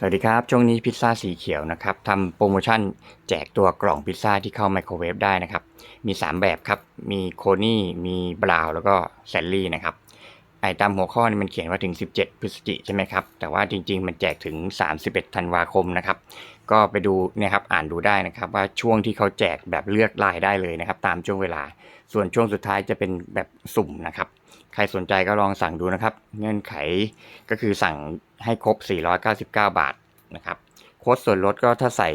สวัสดีครับ ช่วงนี้พิซซ่าสีเขียวนะครับทำโปรโมชั่นแจกตัวกล่องพิซซ่าที่เข้าไมโครเวฟได้นะครับ มี 3 แบบครับ มีโคนี่มีบราว์แล้วก็แซลลี่นะครับ ไอตามหัวข้อนี่มันเขียนว่าถึง 17 พฤศจิใช่ไหมครับ แต่ว่าจริง ๆ มันแจกถึง 31 ธันวาคมนะครับ ก็ไปดูนี่ยครับอ่านดูได้นะครับว่าช่วงที่เขาแจกแบบเลือกลายได้เลยนะครับ ตามช่วงเวลา ส่วนช่วงสุดท้ายจะเป็นแบบสุ่มนะครับ ใครสนใจก็ลองสั่งดูนะครับ เงื่อนไขก็คือสั่ง ให้ครบ 499 บาทนะครับโค้ดส่วนลดก็ถ้าใส่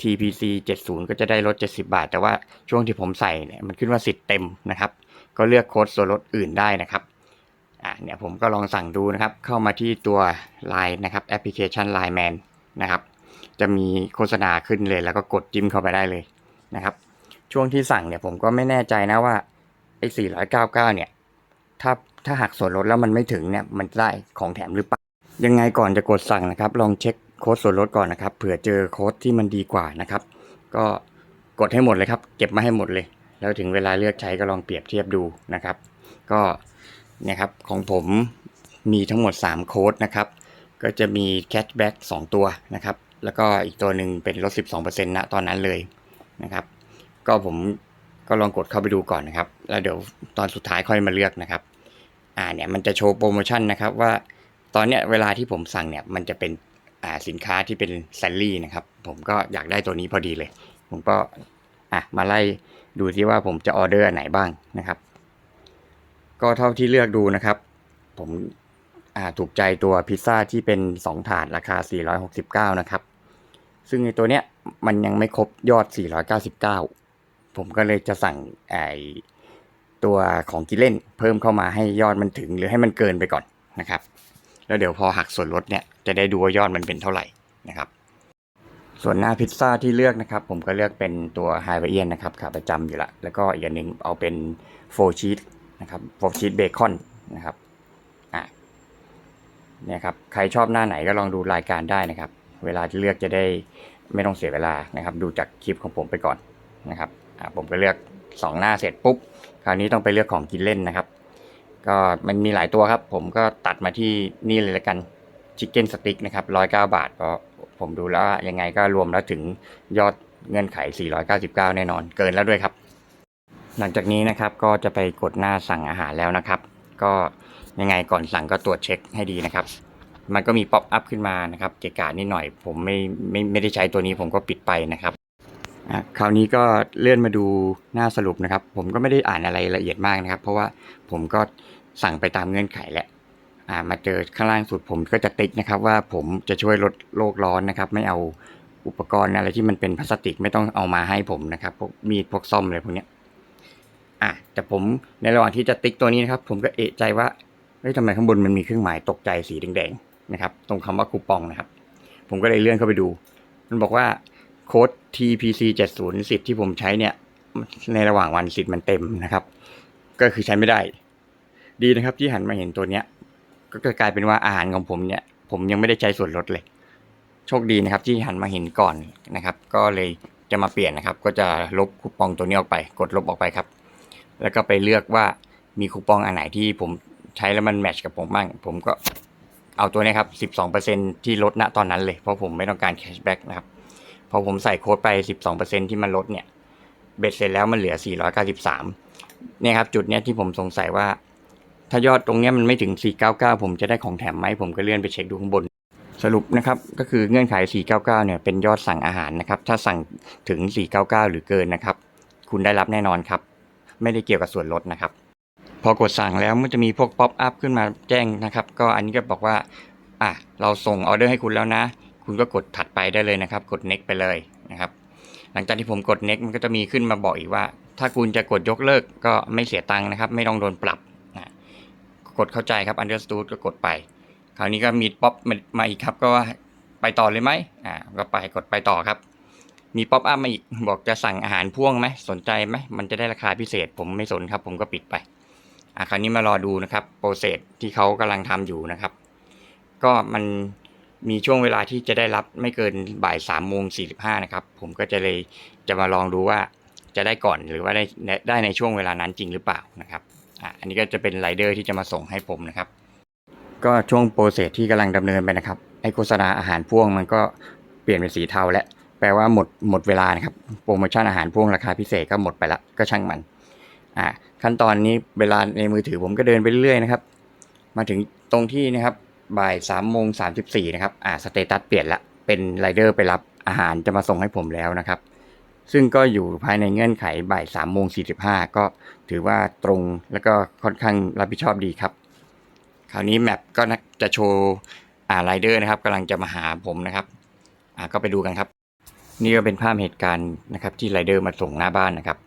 TPC 70 ก็จะได้ลด 70 บาท แต่ว่าช่วงที่ผมใส่เนี่ยมันขึ้นว่าสิทธิ์เต็มนะครับ ก็เลือกโค้ดส่วนลดอื่นได้นะครับอ่าเนี่ยผมก็ลองสั่งดูนะครับ เข้ามาที่ตัว Line นะครับแอปพลิเคชัน Line Man นะครับ จะมีโฆษณาขึ้นเลย แล้วก็กดจิ้มเข้าไปได้เลยนะครับ ช่วงที่สั่งเนี่ยผมก็ไม่แน่ใจนะว่าไอ้499 เนี่ย ถ้าถ้าหักส่วนลดแล้วมันไม่ถึงเนี่ย มันได้ของแถมหรือเปล่า ยังไงก่อนจะกดสั่งนะครับ ลองเช็คโค้ดส่วนลดก่อนนะครับ เผื่อเจอโค้ดที่มันดีกว่านะครับ ก็กดให้หมดเลยครับ เก็บมาให้หมดเลย แล้วถึงเวลาเลือกใช้ก็ลองเปรียบเทียบดูนะครับ ก็เนี่ยครับของผมมีทั้งหมด 3 โค้ดนะครับ ก็จะมีแคชแบ็ก2ตัวนะครับ แล้วก็อีกตัวหนึ่งเป็นลด 12%ณตอนนั้นเลยนะครับ ก็ผมก็ลองกดเข้าไปดูก่อนนะครับ แล้วเดี๋ยวตอนสุดท้ายค่อยมาเลือกนะครับ อ่าเนี่ยมันจะโชว์โปรโมชั่นนะครับว่า ตอนเนี้ยเวลาที่ผมสั่งเนี่ยมันจะเป็นอ่าสินค้าที่เป็นแซลลี่นะครับ ผมก็อยากได้ตัวนี้พอดีเลย ผมก็อะมาไล่ดูที่ว่าผมจะออเดอร์อันไหนบ้างนะครับ ก็เท่าที่เลือกดูนะครับ ผมอ่าถูกใจตัวพิซซ่าที่เป็น 2 ถาดราคา 469 นะครับ ซึ่งในตัวเนี้ยมันยังไม่ครบยอด 499 ผมก็เลยจะสั่งไอตัวของกินเล่นเพิ่มเข้ามาให้ยอดมันถึงหรือให้มันเกินไปก่อนนะครับ แล้วเดี๋ยวพอหักส่วนลดเนี่ยจะได้ดูว่ายอดมันเป็นเท่าไหร่นะครับส่วนหน้าพิซซ่าที่เลือกนะครับ ผมก็เลือกเป็นตัวไฮเวเอียนนะครับขาประจำอยู่ละ แล้วก็อีกอันหนึ่งเอาเป็นโฟชีสนะครับโฟชีสเบคอนนะครับอะเนี่ยครับใครชอบหน้าไหนก็ลองดูรายการได้นะครับ เวลาที่เลือกจะได้ไม่ต้องเสียเวลานะครับ ดูจากคลิปของผมไปก่อนนะครับอะผมก็เลือกสองหน้าเสร็จปุ๊บ คราวนี้ต้องไปเลือกของกินเล่นนะครับ ก็มันมีหลายตัวครับ ผมก็ตัดมาที่นี่เลยละกันชิคเก้นสติ๊กนะครับร้อยเก้าบาทเพราะผมดูแล้วยังไงก็รวมแล้วถึงยอดเงื่อนไข 499 แน่นอน เกินแล้วด้วยครับ หลังจากนี้นะครับก็จะไปกดหน้าสั่งอาหารแล้วนะครับ ก็ยังไงก่อนสั่งก็ตรวจเช็คให้ดีนะครับ มันก็มีป๊อปอัพขึ้นมานะครับ เกะกะนิดหน่อย ผมไม่ไม่ไม่ได้ใช้ตัวนี้ผมก็ปิดไปนะครับคราวนี้ก็เลื่อนมาดูหน้าสรุปนะครับ ผมก็ไม่ได้อ่านอะไรละเอียดมากนะครับ เพราะว่าผมก็ สั่งไปตามเงื่อนไขแหละอ่ามาเจอข้างล่างสุดผมก็จะติ๊กนะครับ ว่าผมจะช่วยลดโลกร้อนนะครับ ไม่เอาอุปกรณ์อะไรที่มันเป็นพลาสติกไม่ต้องเอามาให้ผมนะครับพวกมีดพวกซ่อมอะไรพวกเนี้ยอะแต่ผมในระหว่างที่จะติ๊กตัวนี้นะครับ ผมก็เอะใจว่าเฮ้ยทำไมข้างบนมันมีเครื่องหมายตกใจสีแดงๆนะครับ ตรงคำว่าคูปองนะครับ ผมก็เลยเลื่อนเข้าไปดู มันบอกว่าโค้ด TPC 70สิทธิ์ที่ผมใช้เนี่ย ในระหว่างวันสิทธิ์มันเต็มนะครับ ก็คือใช้ไม่ได้ ดีนะครับที่หันมาเห็นตัวเนี้ย ก็กลายเป็นว่าอาหารของผมเนี่ย ผมยังไม่ได้ใช้ส่วนลดเลย โชคดีนะครับที่หันมาเห็นก่อนนะครับ ก็เลยจะมาเปลี่ยนนะครับ ก็จะลบคูปองตัวนี้ออกไป กดลบออกไปครับ แล้วก็ไปเลือกว่ามีคูปองอันไหนที่ผมใช้แล้วมันแมทช์กับผมบ้าง ผมก็เอาตัวนี้ครับ 12%ที่ลดณตอนนั้นเลย เพราะผมไม่ต้องการแคชแบ็กนะครับ พอผมใส่โค้ดไป 12%ที่มันลดเนี่ย เบ็ดเสร็จแล้วมันเหลือ 493 เนี่ยครับ จุดเนี้ยที่ผมสงสัยว่า ถ้ายอดตรงนี้มันไม่ถึง 499 ผมจะได้ของแถมไหมผมก็เลื่อนไปเช็คดูข้างบน สรุปนะครับก็คือเงื่อนไข 499 เนี่ยเป็นยอดสั่งอาหารนะครับ ถ้าสั่งถึง 499 หรือเกินนะครับ คุณได้รับแน่นอนครับ ไม่ได้เกี่ยวกับส่วนลดนะครับ พอกดสั่งแล้วมันจะมีพวกป๊อปอัพขึ้นมาแจ้งนะครับ ก็อันนี้ก็บอกว่าอะเราส่งออเดอร์ให้คุณแล้วนะ คุณก็กดถัดไปได้เลยนะครับ กด next ไปเลยนะครับ หลังจากที่ผมกด next มันก็จะมีขึ้นมาบอกอีกว่า ถ้าคุณจะกดยกเลิกก็ไม่เสียตังค์นะครับ ไม่ต้องโดนปรับ กดเข้าใจครับ understood ก็กดไป คราวนี้ก็มีป๊อปมาอีกครับ ก็ว่าไปต่อเลยไหมอ่าก็ไปกดไปต่อครับ มีป๊อปอัพมาอีกบอกจะสั่งอาหารพ่วงไหมสนใจไหมมันจะได้ราคาพิเศษผมไม่สนครับ ผมก็ปิดไปอะคราวนี้มารอดูนะครับโปรเซสที่เขากำลังทำอยู่นะครับ ก็มันมีช่วงเวลาที่จะได้รับไม่เกินบ่ายสามโมงสี่สิบห้านะครับ ผมก็จะเลยจะมาลองดูว่าจะได้ก่อนหรือว่าได้ได้ในช่วงเวลานั้นจริงหรือเปล่านะครับ อันนี้ก็จะเป็นไรเดอร์ที่จะมาส่งให้ผมนะครับ ก็ช่วงโปรเซสที่กำลังดำเนินไปนะครับไอโฆษณาอาหารพ่วงมันก็เปลี่ยนเป็นสีเทาแล้วแปลว่าหมดหมดเวลานะครับโปรโมชั่นอาหารพ่วงราคาพิเศษก็หมดไปละก็ช่างมันอ่าขั้นตอนนี้เวลาในมือถือผมก็เดินไปเรื่อยๆนะครับ มาถึงตรงที่นะครับบ่ายสามโมงสามสิบสี่นะครับอ่าสเตตัสเปลี่ยนละเป็นไรเดอร์ไปรับอาหารจะมาส่งให้ผมแล้วนะครับ ซึ่งก็อยู่ภายในเงื่อนไขบ่ายสามโมงสี่สิบห้าก็ถือว่าตรงแล้วก็ค่อนข้างรับผิดชอบดีครับ คราวนี้แมปก็นะจะโชว์อ่าไรเดอร์นะครับกำลังจะมาหาผมนะครับอ่าก็ไปดูกันครับ นี่ก็เป็นภาพเหตุการณ์นะครับ ที่ไรเดอร์มาส่งหน้าบ้านนะครับ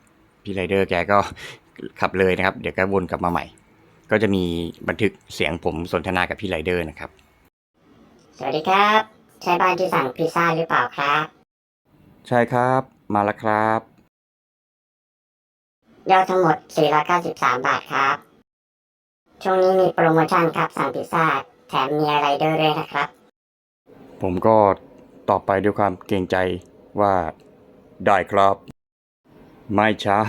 พี่ไรเดอร์แกก็ขับเลยนะครับ เดี๋ยวก็วนกลับมาใหม่ ก็จะมีบันทึกเสียงผมสนทนากับพี่ไรเดอร์นะครับ สวัสดีครับ ใช่บ้านที่สั่งพิซซ่าหรือเปล่าครับ ใช่ครับ มาแล้วครับยอดทั้งหมด 493 บาทครับ ช่วงนี้มีโปรโมชั่นครับสั่งพิซซ่า แถมมีอะไรเดอร์ด้วยนะครับ ผมก็ตอบไปด้วยความเกรงใจว่า ได้ครับ ไม่ใช่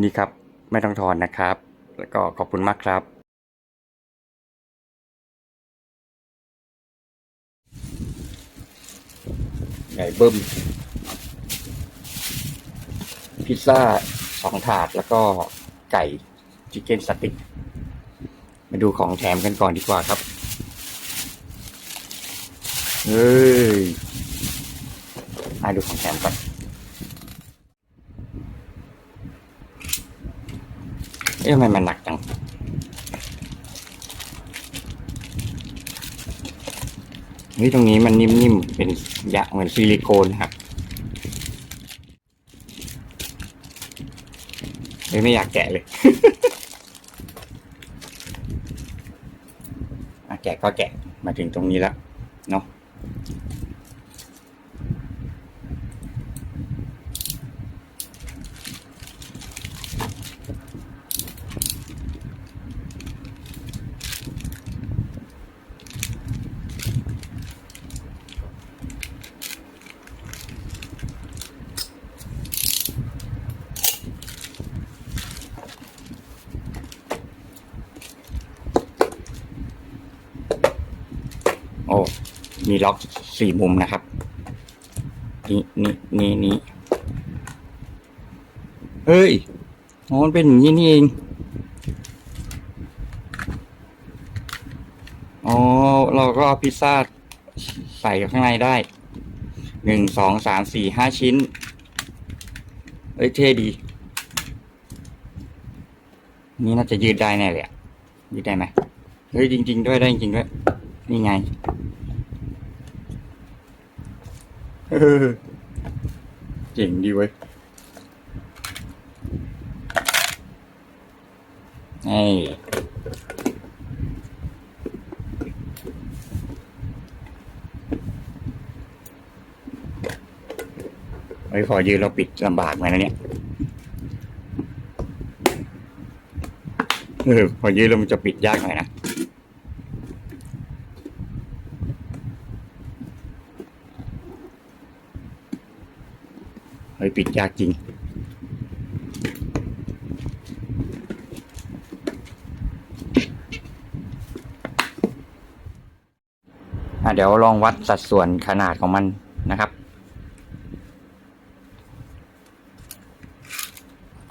นี่ครับ ไม่ต้องทอนนะครับ แล้วก็ขอบคุณมากครับใหญ่เบิ้ม พิซซ่าสองถาดแล้วก็ไก่ชิคเก้นสติ๊กมาดูของแถมกันก่อนดีกว่าครับ เฮ้ยมาดูของแถมก่อนเอ๊ะทำไมมันหนักจังเฮ้ยตรงนี้มันนิ่มๆ เป็นยะเหมือนซิลิโคนครับ เฮ้ยไม่อยากแกะเลยแกะก็แกะมาถึงตรงนี้แล้วเนาะ อ้มีล็อกสี่มุมนะครับ นี่นี่นี่นี่เฮ้ยอ๋อมันเป็นอย่างนี้นี่เองอ๋อเราก็เอาพิซซ่าใส่ข้างในได้หนึ่งสองสามสี่ห้าชิ้น เอ้ยเท่ดี นี่น่าจะยืดได้แน่เลยอะยืดได้ไหมเฮ้ยจริง ๆ ด้วยได้จริงๆด้วย นี่ไงเออเจ๋งดีเว้ยนี่ไอ้ยพอยืนเราปิดลำบากเหมนกันนะเนี่ยเออพอยืนเรามันจะปิดยากหน่อยนะ เฮ้ยปิดยากจริง อะเดี๋ยวลองวัดสัดส่วนขนาดของมันนะครับ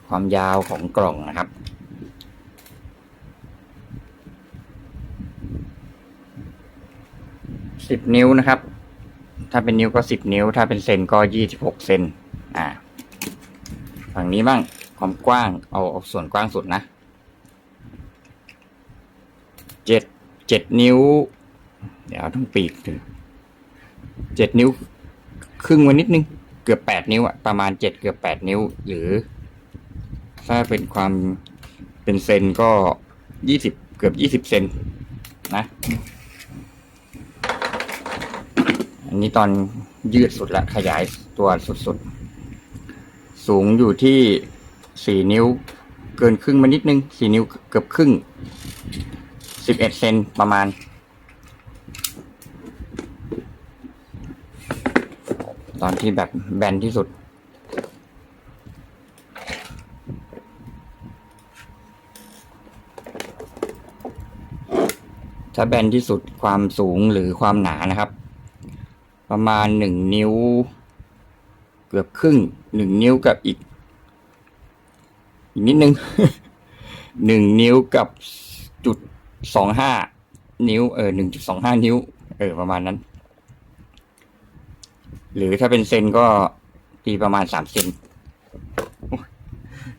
ความยาวของกล่องนะครับสิบนิ้วนะครับ ถ้าเป็นนิ้วก็สิบนิ้ว ถ้าเป็นเซนก็ยี่สิบหกเซน ฝั่งนี้บ้างความกว้างเอาเอาส่วนกว้างสุดนะเจ็ดเจ็ดนิ้ว เดี๋ยวต้องปีกถึงเจ็ดนิ้ว ครึ่งวันนิดนึง เกือบแปดนิ้วอะประมาณเจ็ดเกือบแปดนิ้ว หรือ ถ้าเป็นความเป็นเซนก็ยี่สิบเกือบยี่สิบเซนนะ อันนี้ตอนยืดสุดละขยายตัวสุดๆ สูงอยู่ที่สี่นิ้วเกินครึ่งมานิดนึงสี่นิ้วเกือบครึ่งสิบเอ็ดเซนประมาณ ตอนที่แบบแบนที่สุดถ้าแบนที่สุดความสูงหรือความหนานะครับ ประมาณหนึ่งนิ้ว เกือบครึ่ง หนึ่งนิ้วกับอีก อีกนิดนึงหนึ่งนิ้วกับจุดสองห้านิ้ว เออหนึ่งจุดสองห้านิ้ว เออ ประมาณนั้น หรือถ้าเป็นเซนก็ตีประมาณสามเซน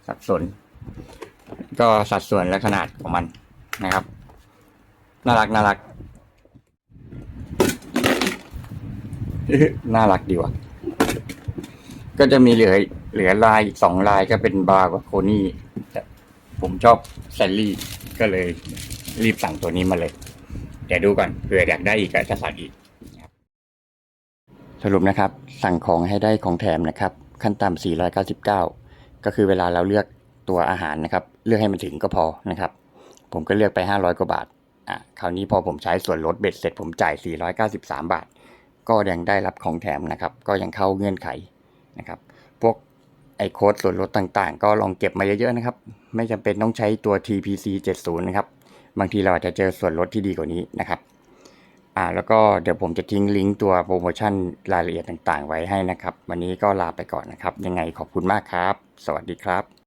สัดส่วนก็สัดส่วนและขนาดของมันนะครับ น่ารักน่ารัก น่ารักดีว่ะ ก็จะมีเหลือเหลือลายอีกสองลายก็เป็นบาร์กับโคนี่แต่ผมชอบแซลลี่ ก็เลยรีบสั่งตัวนี้มาเลย เดี๋ยวดูก่อนเผื่ออยากได้อีกก็จะสั่งอีก สรุปนะครับ สั่งของให้ได้ของแถมนะครับ ขั้นต่ำ499 ก็คือเวลาเราเลือกตัวอาหารนะครับ เลือกให้มันถึงก็พอนะครับ ผมก็เลือกไป 500 กว่าบาทอะคราวนี้พอผมใช้ส่วนลดเบ็ดเสร็จผมจ่าย 493 บาท ก็ยังได้รับของแถมนะครับ ก็ยังเข้าเงื่อนไข นะครับ พวกไอโค้ดส่วนลดต่างๆ ก็ลองเก็บมาเยอะๆนะครับ ไม่จำเป็นต้องใช้ตัว TPC 70 นะครับ บางทีเราอาจจะเจอส่วนลดที่ดีกว่านี้นะครับ อ่า แล้วก็เดี๋ยวผมจะทิ้งลิงก์ตัวโปรโมชั่นรายละเอียดต่างๆ ไว้ให้นะครับ วันนี้ก็ลาไปก่อนนะครับ ยังไงขอบคุณมากครับ สวัสดีครับ